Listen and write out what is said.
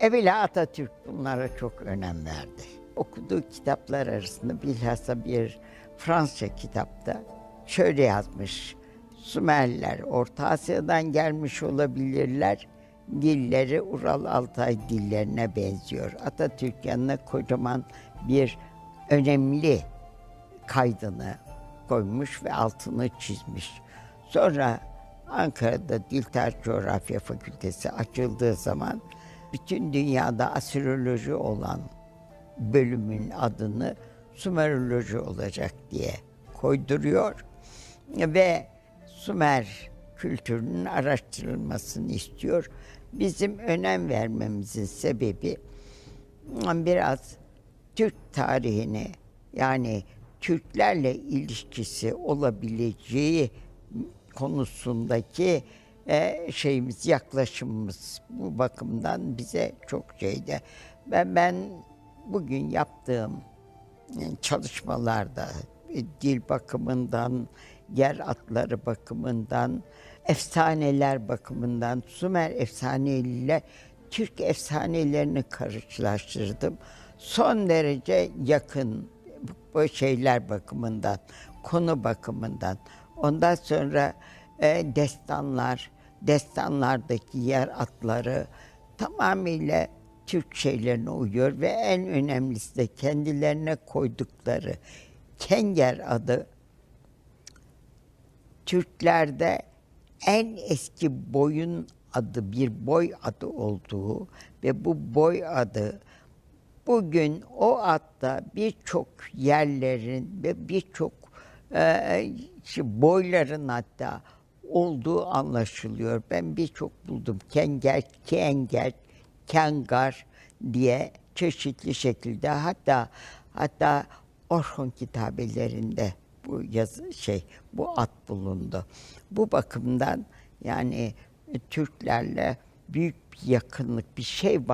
Evvela Atatürk bunlara çok önem verdi. Okuduğu kitaplar arasında bilhassa bir Fransızca kitapta şöyle yazmış. Sümerler Orta Asya'dan gelmiş olabilirler. Dilleri Ural Altay dillerine benziyor. Atatürk yanına kocaman bir önemli kaydını koymuş ve altını çizmiş. Sonra Ankara'da Dil Tarih Coğrafya Fakültesi açıldığı zaman bütün dünyada astroloji olan bölümün adını Sümeroloji olacak diye koyduruyor ve Sümer kültürünün araştırılmasını istiyor. Bizim önem vermemizin sebebi biraz Türk tarihini yani Türklerle ilişkisi olabileceği konusundaki e, şeyimiz, yaklaşımımız bu bakımdan bize çok şeyde. Ben ben bugün yaptığım e, çalışmalarda e, dil bakımından, yer atları bakımından, efsaneler bakımından, Sümer efsaneleriyle Türk efsanelerini karşılaştırdım. Son derece yakın bu şeyler bakımından, konu bakımından. Ondan sonra e, destanlar, destanlardaki yer atları tamamıyla Türk şeylerine uyuyor ve en önemlisi de kendilerine koydukları Kenger adı Türklerde en eski boyun adı bir boy adı olduğu ve bu boy adı bugün o adda birçok yerlerin ve birçok e, boyların hatta olduğu anlaşılıyor. Ben birçok buldum. Kenger, kenger, kengar diye çeşitli şekilde hatta hatta Orhon kitabelerinde bu yazı şey bu at bulundu. Bu bakımdan yani Türklerle büyük bir yakınlık bir şey var.